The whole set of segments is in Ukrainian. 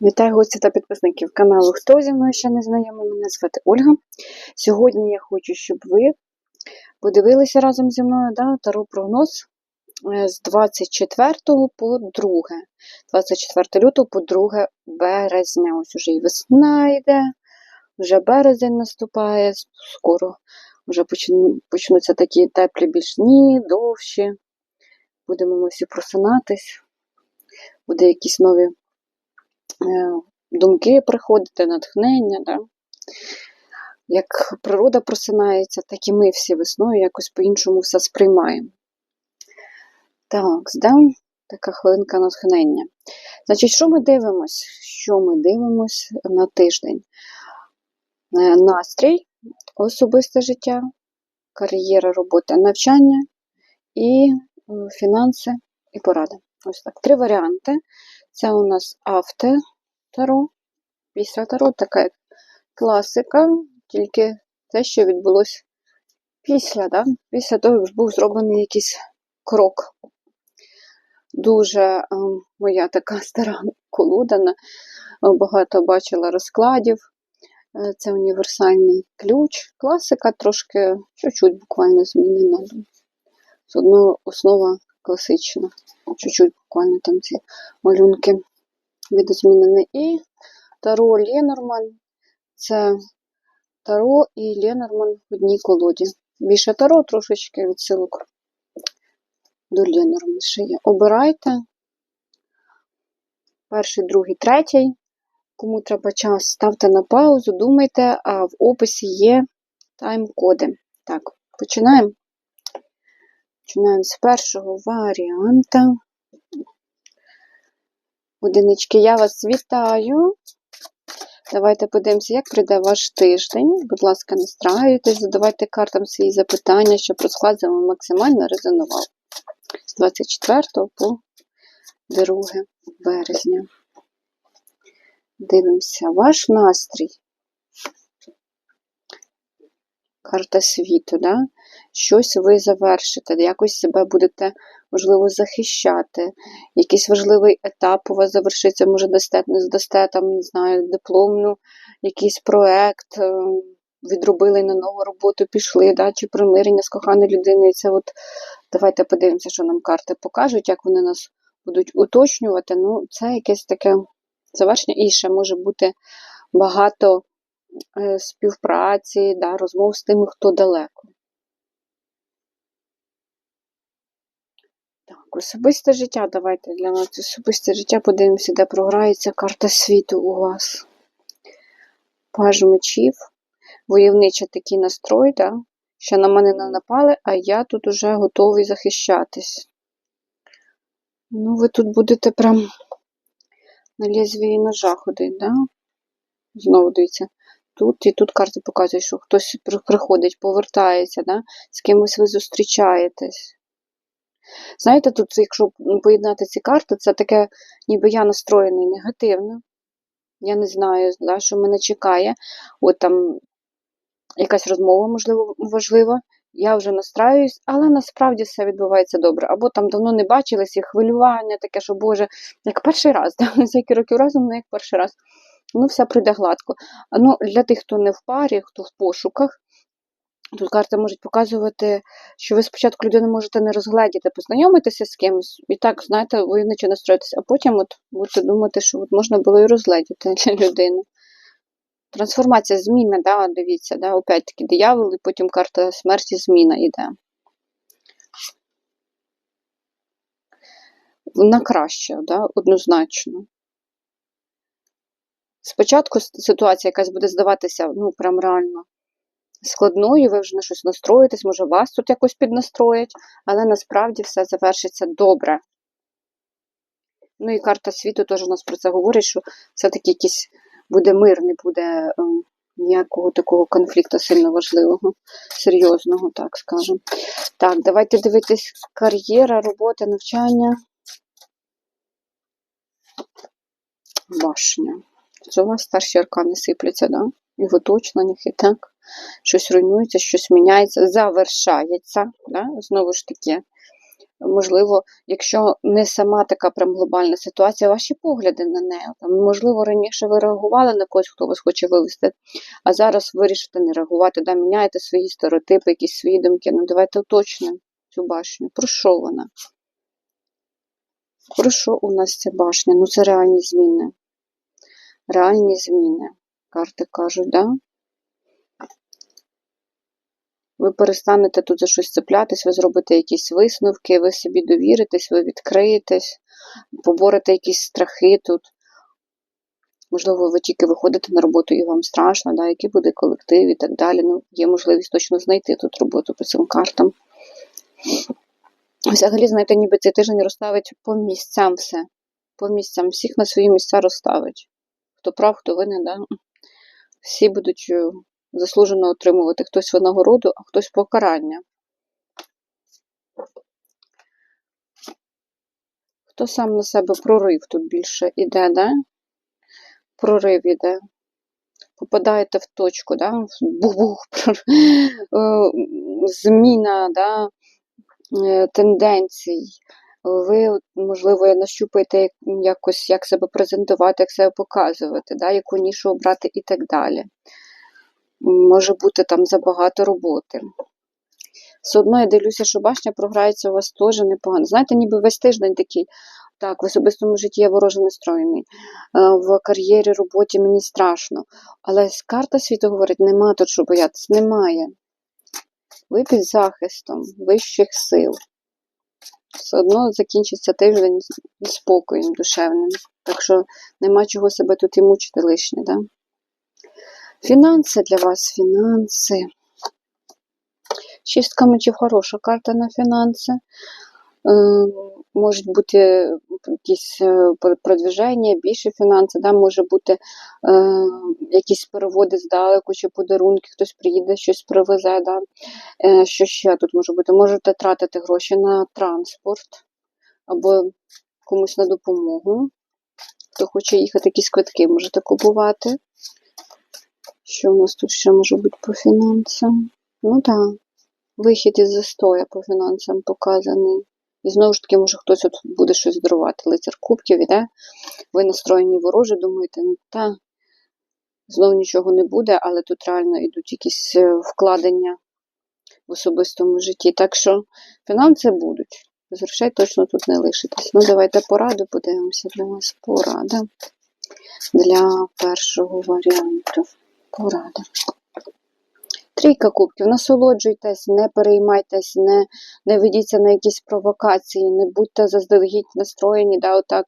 Вітаю гостів та підписників каналу. Хто зі мною ще не знайомий, мене звати Ольга. Сьогодні я хочу, щоб ви подивилися разом зі мною да, таро прогноз е, з 24 по 2. 24 лютого по 2 березня. Ось уже і весна йде, вже березень наступає, скоро вже почнуться такі теплі більш дні, довші. Будемо ми всі просинатись, буде якісь нові думки приходити, натхнення. Да? Як природа просинається, так і ми всі весною якось по-іншому все сприймаємо. Так, здам така хвилинка натхнення. Значить, що ми дивимось? Що ми дивимось на тиждень? Е, Настрій, особисте життя, кар'єра, робота, навчання і фінанси і порада. Ось так. Три варіанти. Це у нас авте таро, після таро, така як класика, тільки те, що відбулося після, да? після того, як був зроблений якийсь крок. Дуже е, моя така стара колода, багато бачила розкладів. Е, Це універсальний ключ. Класика трошки чуть-чуть буквально змінена. Все одно основа класична. Чуть-чуть буквально там ці малюнки відозмінені. І Таро Ленорман. Це Таро і Ленорман в одній колоді. Більше Таро, трошечки відсилок до Ленорман ще є. Обирайте. Перший, другий, третій. Кому треба час, ставте на паузу, думайте, а в описі є тайм-коди. Так, починаємо. Починаємо з першого варіанта. Одинички, я вас вітаю. Давайте подивимося, як прийде ваш тиждень. Будь ласка, настраюйтесь, задавайте картам свої запитання, щоб розклад з вами максимально резонував. З 24 по 2 березня. Дивимося ваш настрій. Карта світу, да? щось ви завершите, якось себе будете, можливо, захищати. Якийсь важливий етап у вас завершиться, може, дасте, здасте, там, не знаю, дипломну, якийсь проект, е, відробили на нову роботу, пішли, да? чи примирення з коханою людиною. Це от, давайте подивимося, що нам карти покажуть, як вони нас будуть уточнювати. Ну, це якесь таке завершення. І ще може бути багато співпраці, да, розмов з тими, хто далеко. Так, особисте життя. Давайте для нас особисте життя подивимося, де програється карта світу у вас. Паж мечів, войовничий такий настрой, да? що на мене не напали, а я тут уже готовий захищатись. Ну, ви тут будете прям на лезвії ножа ходить, да? Знову дивіться. Тут і тут карти показують, що хтось приходить, повертається, да? з кимось ви зустрічаєтесь. Знаєте, тут, якщо поєднати ці карти, це таке, ніби я настроєний негативно. Я не знаю, да, що мене чекає. От там якась розмова, можливо, важлива. Я вже настраююсь, але насправді все відбувається добре. Або там давно не бачились, і хвилювання, таке, що Боже, як перший раз, да? скільки років разом, не як перший раз. Ну, все прийде гладко. Ну, для тих, хто не в парі, хто в пошуках, тут карти можуть показувати, що ви спочатку людину можете не розгледіти, познайомитися з кимось, і так, знаєте, ви наче настроїтесь, а потім от будете думати, що от можна було і розгледіти людину. Трансформація, зміна, да, дивіться, да, опять-таки диявол, і потім карта смерті, зміна йде. На краще, да, однозначно. Спочатку ситуація якась буде здаватися, ну, прям реально складною, ви вже на щось настроїтесь, може вас тут якось піднастроять, але насправді все завершиться добре. Ну і карта світу теж у нас про це говорить, що все-таки якийсь буде мир, не буде ем, ніякого такого конфлікту сильно важливого, серйозного, так скажемо. Так, давайте дивитись кар'єра, робота, навчання. Башня. У вас старші аркани сипляться, да? І в уточненнях, і так. Щось руйнується, щось міняється, завершається. Да? Знову ж таки, можливо, якщо не сама така прям глобальна ситуація, ваші погляди на неї. Можливо, раніше ви реагували на когось, хто вас хоче вивести, а зараз вирішите не реагувати, да, міняєте свої стереотипи, якісь свої думки. Ну, давайте уточнимо цю башню. Про що вона? Про що у нас ця башня? Ну, це реальні зміни. Реальні зміни. Карти кажуть, да? Ви перестанете тут за щось цеплятись, ви зробите якісь висновки, ви собі довіритесь, ви відкриєтесь, поборете якісь страхи тут. Можливо, ви тільки виходите на роботу і вам страшно, да, який буде колектив і так далі. Ну, є можливість точно знайти тут роботу по цим картам. Взагалі, знаєте, ніби цей тиждень розставить по місцям все. По місцям, всіх на свої місця розставить. Хто прав, хто винен, да? всі будуть е, заслужено отримувати хтось винагороду, а хтось покарання. Хто сам на себе прорив тут більше іде, да? Прорив іде. Попадаєте в точку, да? бух-бух, е, зміна да? е, тенденцій. Ви, можливо, нащупаєте якось, як себе презентувати, як себе показувати, да? яку нішу обрати і так далі. Може бути там забагато роботи. Все одно я дивлюся, що башня програється у вас теж непогано. Знаєте, ніби весь тиждень такий. Так, в особистому житті я вороже настроєний. Е, В кар'єрі, роботі мені страшно. Але карта світу говорить, нема тут що боятися, немає. Ви під захистом вищих сил. Все одно закінчиться тиждень спокоєм душевним. Так що нема чого себе тут і мучити лишнє, да? Фінанси для вас, фінанси. Шістка мечів хороша карта на фінанси. Е, Можуть бути якісь е, продвіження, більше фінанси, да? може бути е, якісь переводи здалеку чи подарунки, хтось приїде, щось привезе. Да? Е, що ще тут може бути? Можете тратити гроші на транспорт або комусь на допомогу. Хто хоче їхати, якісь квитки можете купувати. Що у нас тут ще може бути по фінансам? Ну так, вихід із застоя по фінансам показаний. І знову ж таки, може хтось от буде щось дарувати. Лицар кубків іде, ви настроєні вороже, думаєте, ну та знову нічого не буде, але тут реально йдуть якісь е, вкладення в особистому житті. Так що фінанси будуть. З точно тут не лишитесь. Ну, давайте пораду подивимося для вас. Порада для першого варіанту. Порада. Трійка кубків. Насолоджуйтесь, не переймайтесь, не, не ведіться на якісь провокації, не будьте заздалегідь настроєні, да, отак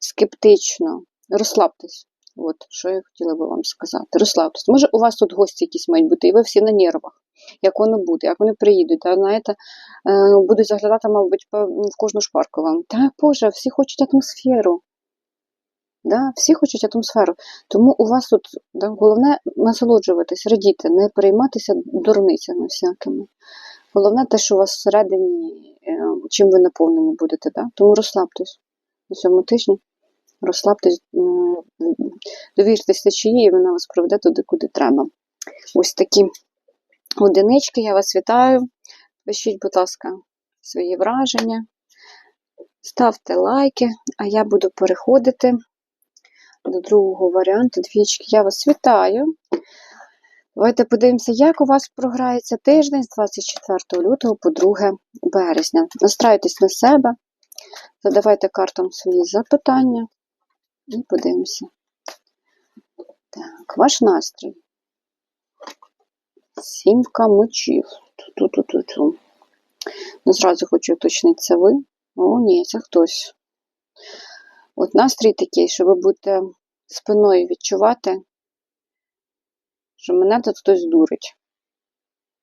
скептично. Розслабтесь. От, що я хотіла би вам сказати. Розслабтесь. Може, у вас тут гості якісь мають бути, і ви всі на нервах. Як воно буде, як вони приїдуть, да, знаєте, е, будуть заглядати, мабуть, в кожну шпарку вам. Та Боже, всі хочуть атмосферу. Да? Всі хочуть атмосферу. Тому у вас тут да, головне насолоджуватись, радіти, не перейматися дурницями всякими. Головне те, що у вас всередині, е, чим ви наповнені будете. Да? Тому розслабтесь на цьому тижні. Розслабтесь, м, довіртесь течії, і вона вас проведе туди, куди треба. Ось такі одинички. Я вас вітаю. Пишіть, будь ласка, свої враження. Ставте лайки, а я буду переходити до другого варіанту. Двічки, я вас вітаю. Давайте подивимося, як у вас програється тиждень з 24 лютого по 2 березня. Настраюйтесь на себе, задавайте картам свої запитання і подивимося. Так, ваш настрій. Сімка мечів. Ту-ту-ту-ту. Ну, зразу хочу уточнити, це ви? О, ні, це хтось. От настрій такий, що ви будете спиною відчувати, що мене тут хтось дурить.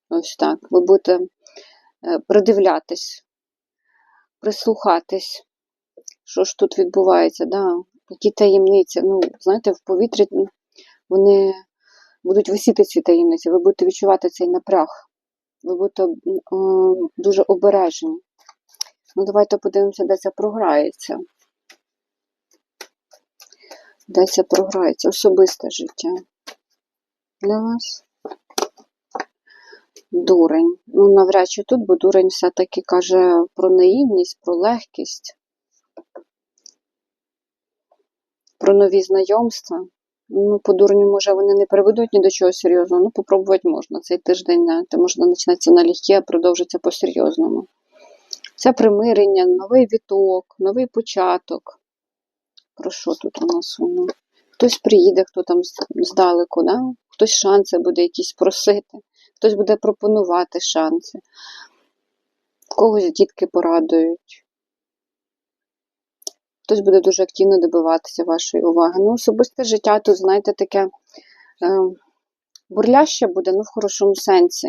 Ось так. Ви будете е, придивлятись, прислухатись, що ж тут відбувається, да? які таємниці. Ну, знаєте, в повітрі вони будуть висіти ці таємниці, ви будете відчувати цей напряг, ви будете дуже обережні. Ну, давайте подивимося, де це програється. Де програється особисте життя для вас. Дурень. Ну, навряд чи тут, бо дурень все-таки каже про наївність, про легкість, про нові знайомства. Ну, по дурню, може, вони не приведуть ні до чого серйозного. Ну, попробувати можна. Цей тиждень не, то можна почнеться налегке, а продовжиться по-серйозному. Це примирення, новий віток, новий початок. Про що тут у нас воно? Хтось приїде, хто там здалеку, да? хтось шанси буде якісь просити, хтось буде пропонувати шанси. Когось дітки порадують. Хтось буде дуже активно добиватися вашої уваги. Ну, особисте життя тут, знаєте, таке е, бурляще буде, ну, в хорошому сенсі.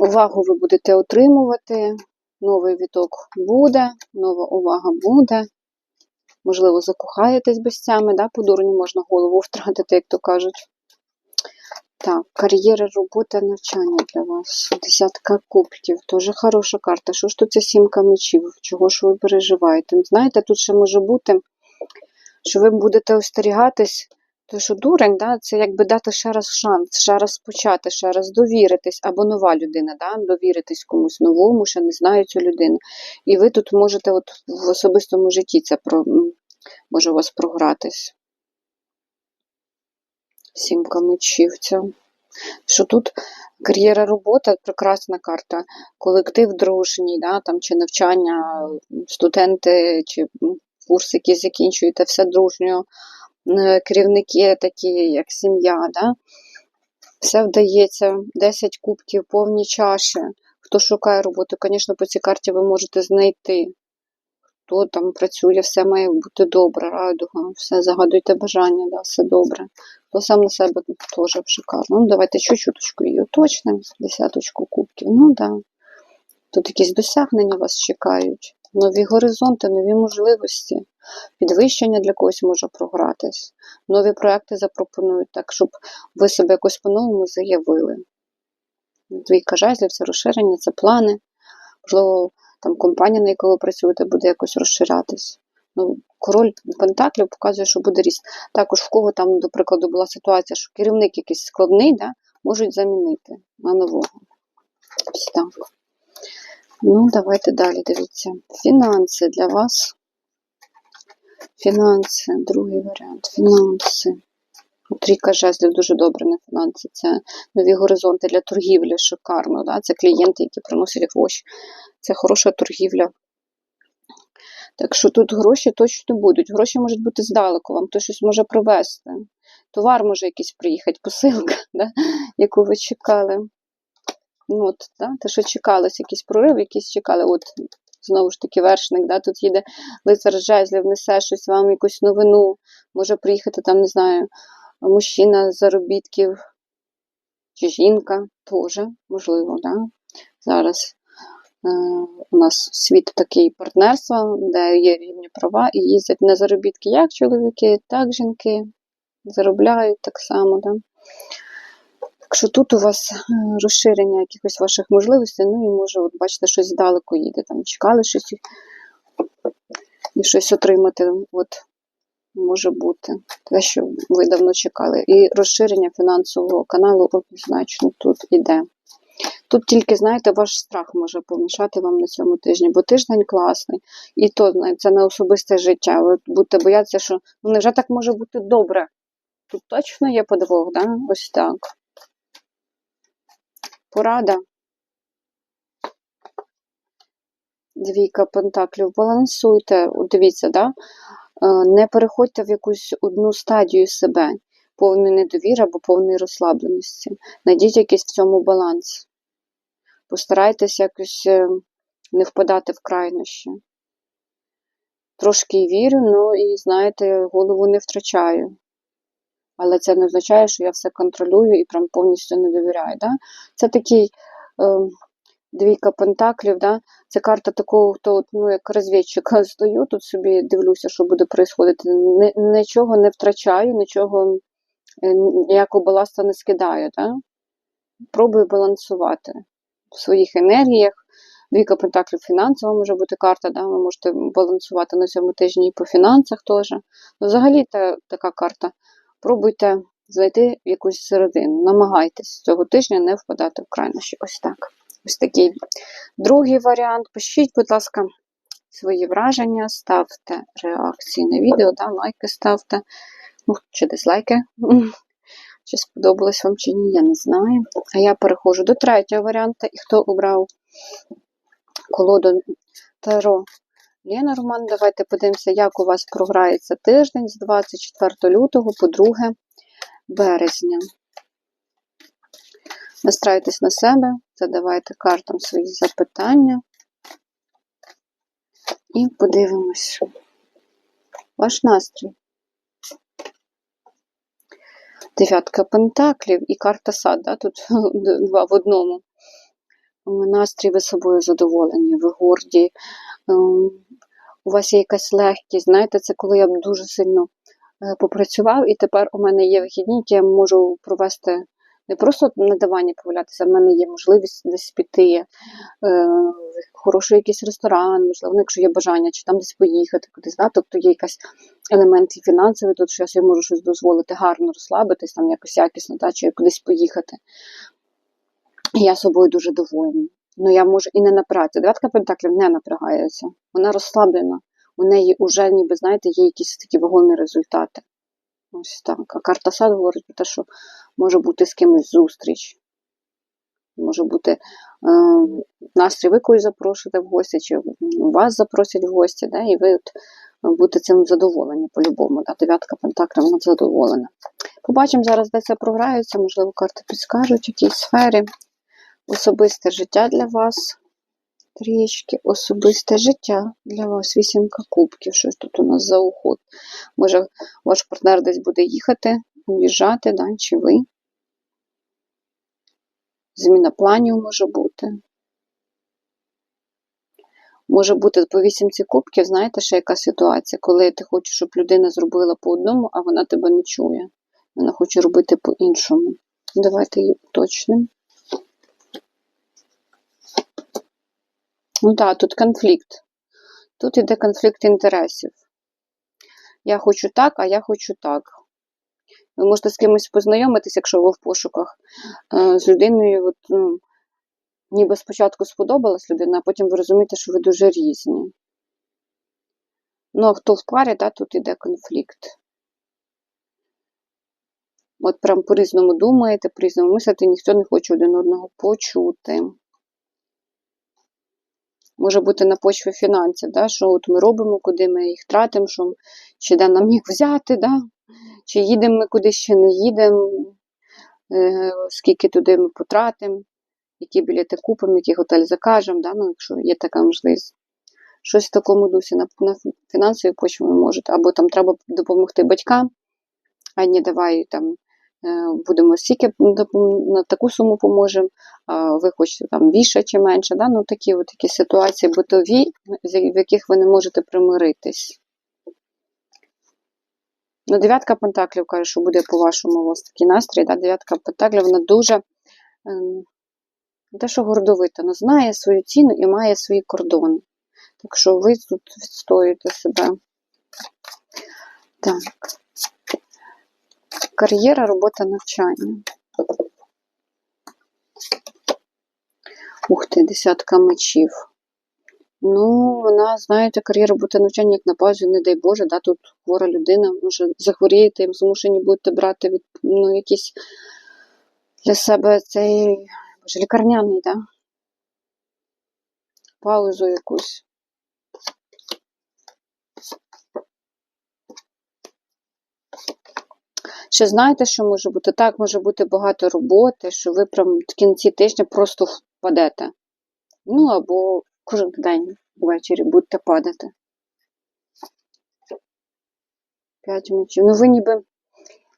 Увагу ви будете отримувати, новий віток буде, нова увага буде. Можливо, закохаєтесь безцями, да? по дурню можна голову втратити, як то кажуть. Так, кар'єра, робота, навчання для вас. Десятка кубків. дуже хороша карта. Що ж тут ця сімка мечів? Чого ж ви переживаєте? Знаєте, тут ще може бути, що ви будете остерігатись, то що дурень, да, це якби дати ще раз шанс, ще раз почати, ще раз довіритись, або нова людина, да, довіритись комусь новому, ще не знаю цю людину. І ви тут можете от в особистому житті це про, може у вас програтись. Сімка мечівця. Що тут кар'єра робота прекрасна карта, колектив дружній, да, там, чи навчання, студенти, чи м, курси, які закінчуєте, все дружньо, керівники такі, як сім'я, да? все вдається, 10 кубків, повні чаші. Хто шукає роботу, звісно, по цій карті ви можете знайти. Хто там працює, все має бути добре, радуга, все, загадуйте бажання, да, все добре. Хто сам на себе теж шикарно. Ну, давайте чуть-чуточку її уточнимо, десяточку кубків. Ну. Да. Тут якісь досягнення вас чекають, нові горизонти, нові можливості, підвищення для когось може програтись, нові проекти запропонують так, щоб ви себе якось по-новому заявили. Двійка жезлів це розширення, це плани. Можливо, там компанія, на яку ви працюєте, буде якось розширятись. Ну, король Пентаклів показує, що буде ріст. Також в кого там, до прикладу, була ситуація, що керівник якийсь складний, да, можуть замінити на нового. Ось так. Ну, давайте далі дивіться. Фінанси для вас. Фінанси, другий варіант. Фінанси. Трійка жезлів дуже добре на фінанси. Це нові горизонти для торгівлі, шикарно. Да? Це клієнти, які приносять гроші. Це хороша торгівля. Так що тут гроші точно будуть. Гроші можуть бути здалеку, вам хтось щось може привезти. Товар може якийсь приїхати, посилка, да? яку ви чекали. Ну, от, да? Те, що чекалось, якийсь прорив, якийсь чекали. От, знову ж таки, вершник, да? тут їде лицар жезлів, несе щось вам, якусь новину, може приїхати там, не знаю, мужчина з заробітків, чи жінка, теж, можливо, да? зараз. Е, У нас світ такий партнерства, де є рівні права і їздять на заробітки як чоловіки, так жінки заробляють так само. Да? Так що тут у вас розширення якихось ваших можливостей, ну і може, от бачите, щось здалеку їде, там чекали щось і- щось отримати. От може бути те, що ви давно чекали. І розширення фінансового каналу однозначно тут іде. Тут тільки, знаєте, ваш страх може помішати вам на цьому тижні, бо тиждень класний. І то, це на особисте життя. Ви будете боятися, що ну, невже так може бути добре? Тут точно є подвох, да? Ось так. Порада. Двійка пентаклів. Балансуйте, дивіться, да? Е, не переходьте в якусь одну стадію себе, повної недовіри або повної розслабленості. Найдіть якийсь в цьому баланс. Постарайтесь якось е, не впадати в крайнощі. Трошки вірю, ну і знаєте, голову не втрачаю. Але це не означає, що я все контролюю і прям повністю не довіряю. Да? Це такий е, двійка пентаклів, да? це карта такого, хто ну, як розвідчик стою, тут собі дивлюся, що буде відбуватися. Нічого не втрачаю, нічого, е, ніякого баласта не скидаю. Да? Пробую балансувати в своїх енергіях. Двійка пентаклів фінансова може бути карта, да? ви можете балансувати на цьому тижні і по фінансах теж. Ну, взагалі та, така карта. Пробуйте знайти якусь середину. Намагайтесь цього тижня не впадати в крайнощі. Ось так. Ось такий другий варіант. Пишіть, будь ласка, свої враження, ставте реакції на відео, да, лайки ставте, ну, чи дизлайки. Чи сподобалось вам чи ні, я не знаю. А я переходжу до третього варіанту. І хто обрав колоду Таро Лена Роман, давайте подивимося, як у вас програється тиждень з 24 лютого по 2 березня. Настраюйтесь на себе, задавайте картам свої запитання. І подивимось. Ваш настрій. Дев'ятка пентаклів і карта сад. Да? Тут два в одному. Настрій ви собою задоволені, ви горді. У вас є якась легкість. Знаєте, це коли я б дуже сильно е, попрацював, і тепер у мене є вихідні, які я можу провести не просто на дивані повалятися, в мене є можливість десь піти, е, хороший якийсь ресторан, можливо, ну, якщо є бажання, чи там десь поїхати кудись. Да? Тобто є якийсь елемент фінансовий, тут що я собі можу щось дозволити гарно розслабитись, там якось якісно, да? чи кудись поїхати. Я собою дуже довольна. Ну, я можу і не напрягатися. Дев'ятка пентаклів не напрягається. Вона розслаблена. У неї вже, ніби, знаєте, є якісь такі вагомі результати. Ось так. А карта сад говорить про те, що може бути з кимось зустріч. Може бути е, настрій, ви когось запрошуєте в гості, чи вас запросять в гості, да, і ви от будете цим задоволені по-любому. Да? Дев'ятка пентаклів вона задоволена. Побачимо зараз, де це програється, можливо, карти підскажуть в якійсь сфері. Особисте життя для вас. Трішки особисте життя для вас. Вісімка кубків. Щось тут у нас за уход. Може, ваш партнер десь буде їхати, уїжджати, да? чи ви. Зміна планів може бути. Може бути по вісімці кубків, знаєте, ще яка ситуація, коли ти хочеш, щоб людина зробила по одному, а вона тебе не чує. Вона хоче робити по-іншому. Давайте її уточнимо. Ну так, тут конфлікт. Тут іде конфлікт інтересів. Я хочу так, а я хочу так. Ви можете з кимось познайомитись, якщо ви в пошуках е, з людиною. От, ну, ніби спочатку сподобалась людина, а потім ви розумієте, що ви дуже різні. Ну, а хто в парі, да, тут іде конфлікт. От прям по-різному думаєте, по-різному мислите, ніхто не хоче один одного почути. Може бути на почві фінансів, да, що от ми робимо, куди ми їх тратимо, що, чи де нам їх взяти, да? чи їдемо ми кудись, чи не їдемо, е, скільки туди ми потратимо, які білети купимо, який готель закажемо, да? ну, якщо є така можливість. Щось в такому дусі на, на фінансовій почві ви можете, або там треба допомогти батькам, а не давай там будемо стільки на таку суму поможемо, а ви хочете там більше чи менше. Да? Ну, такі от такі ситуації битові, в яких ви не можете примиритись. Ну, дев'ятка пентаклів каже, що буде по-вашому у вас такий настрій. Да? Дев'ятка пентаклів, вона дуже ем, те, що гордовита, вона знає свою ціну і має свої кордони. Так що ви тут відстоюєте себе. Так. Кар'єра, робота, навчання. Ух ти, десятка мечів. Ну, вона, знаєте, кар'єра робота, навчання, як на паузі, не дай Боже, да, тут хвора людина, може захворієте, їм змушені будете брати від, ну, якийсь для себе цей боже, лікарняний, да? Паузу якусь. Ще знаєте, що може бути? Так, може бути багато роботи, що ви прям в кінці тижня просто впадете. Ну, або кожен день ввечері будете падати. П'ять мечів. Ну, ви ніби,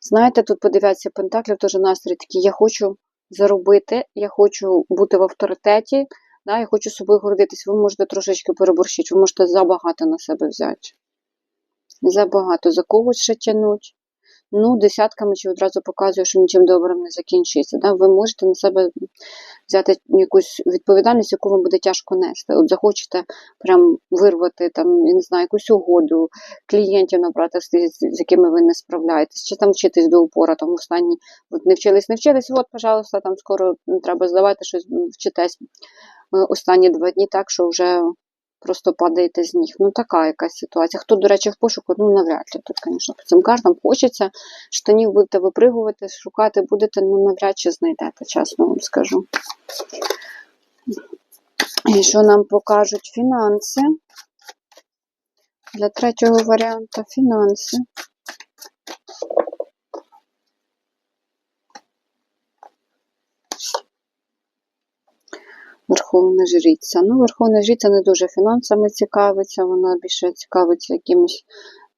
знаєте, тут подивіться, Пентаклів теж настрій такий. Я хочу заробити, я хочу бути в авторитеті, да, я хочу собою гордитись. Ви можете трошечки переборщити, ви можете забагато на себе взяти. Забагато за когось ще тянуть. Ну, десятками чи одразу показує, що нічим добрим не закінчується. Да? Ви можете на себе взяти якусь відповідальність, яку вам буде тяжко нести. От захочете прям вирвати там, я не знаю, якусь угоду, клієнтів набрати, з, якими ви не справляєтесь, чи там вчитись до упора, там останні от не вчились, не вчились, от, пожалуйста, там скоро треба здавати щось, вчитесь е, останні два дні так, що вже просто падаєте з ніг. Ну, така якась ситуація. Хто, до речі, в пошуку, ну навряд ли. Тут, звісно, по цим картам хочеться. Штанів будете випригувати, шукати будете, ну навряд чи знайдете, чесно вам скажу. І що нам покажуть фінанси? Для третього варіанта фінанси. Верховна жриця. Ну, Верховна жриця не дуже фінансами цікавиться, вона більше цікавиться якимись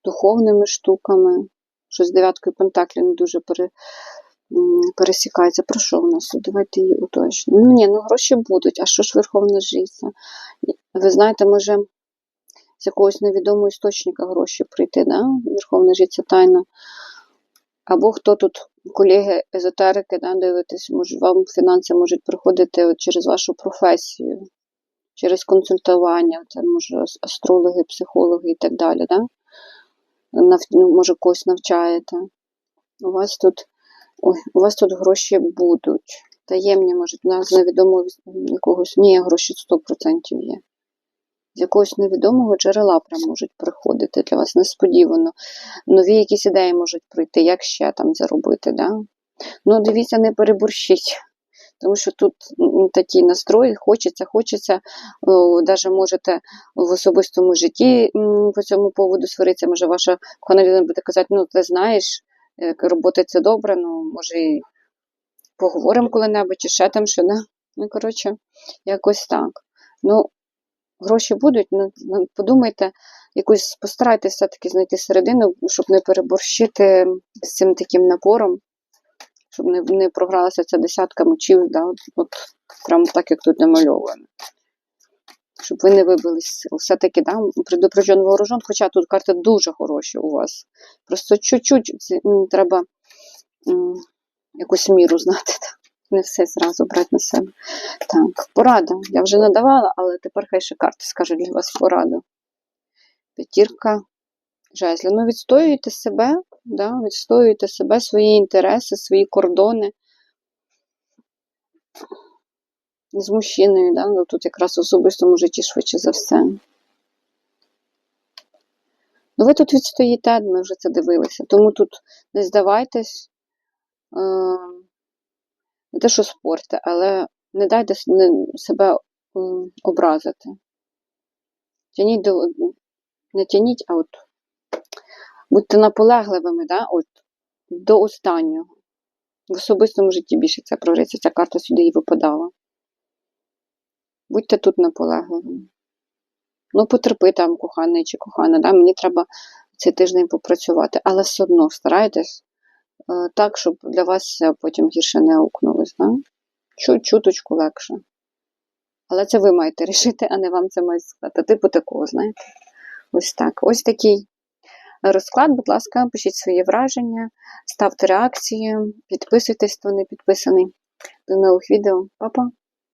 духовними штуками. Щось з дев'яткою пентаклів не дуже пере, пересікається. Про що в нас? Давайте її уточнимо. Ну, ні, ну гроші будуть. А що ж Верховна жриця? Ви знаєте, може з якогось невідомого істочника гроші прийти, да? Верховна жриця тайна. Або хто тут, колеги езотерики, да, дивитесь, може, вам фінанси можуть приходити от через вашу професію, через консультування, це може астрологи, психологи і так далі. Да? Нав, ну, може, когось навчаєте. У вас тут, ой, у вас тут гроші будуть. Таємні, може, нас невідомого якогось. Ні, гроші 100% є. З якогось невідомого джерела прям можуть приходити для вас несподівано. Нові якісь ідеї можуть прийти, як ще там заробити. Да? Ну, дивіться, не переборщіть. Тому що тут такий настрой, хочеться, хочеться, навіть можете в особистому житті по цьому поводу сваритися. Може, ваша кохана людина буде казати, ну ти знаєш, як робота це добре, ну може і поговоримо коли-небудь, чи ще там що, да? Ну, коротше, якось так. Ну, гроші будуть, ну, ну, подумайте, якусь постарайтесь все-таки знайти середину, щоб не переборщити з цим таким напором, щоб не, не програлася ця десятка мечів, да, от, от прямо так, як тут намальовано. Щоб ви не вибились. Все-таки да, предупрежден вооружен, хоча тут карти дуже хороші у вас. Просто чуть-чуть треба м, якусь міру знати. Так. Не все зразу брати на себе. Так, порада. Я вже надавала, але тепер хай ще карти скажуть для вас пораду. П'ятірка жезлів. Ну, відстоюєте себе, да? відстоюєте себе, свої інтереси, свої кордони. З мужчиною, да? ну, тут якраз в особистому житті швидше за все. Ну, ви тут відстоїте, ми вже це дивилися. Тому тут не здавайтесь, е, не те, що спорте, але не дайте себе образити. Тяніть до, не тяніть, а от будьте наполегливими, да? от, до останнього. В особистому житті більше це програється, ця карта сюди і випадала. Будьте тут наполегливими. Ну, потерпи там, коханий чи кохана, да? мені треба цей тиждень попрацювати, але все одно старайтесь так, щоб для вас потім гірше не аукнулось. Да? Чу чуточку легше. Але це ви маєте рішити, а не вам це мають сказати. Типу такого, знаєте. Ось так. Ось такий розклад, будь ласка, пишіть свої враження, ставте реакції, підписуйтесь, хто не підписаний. До нових відео. Па-па!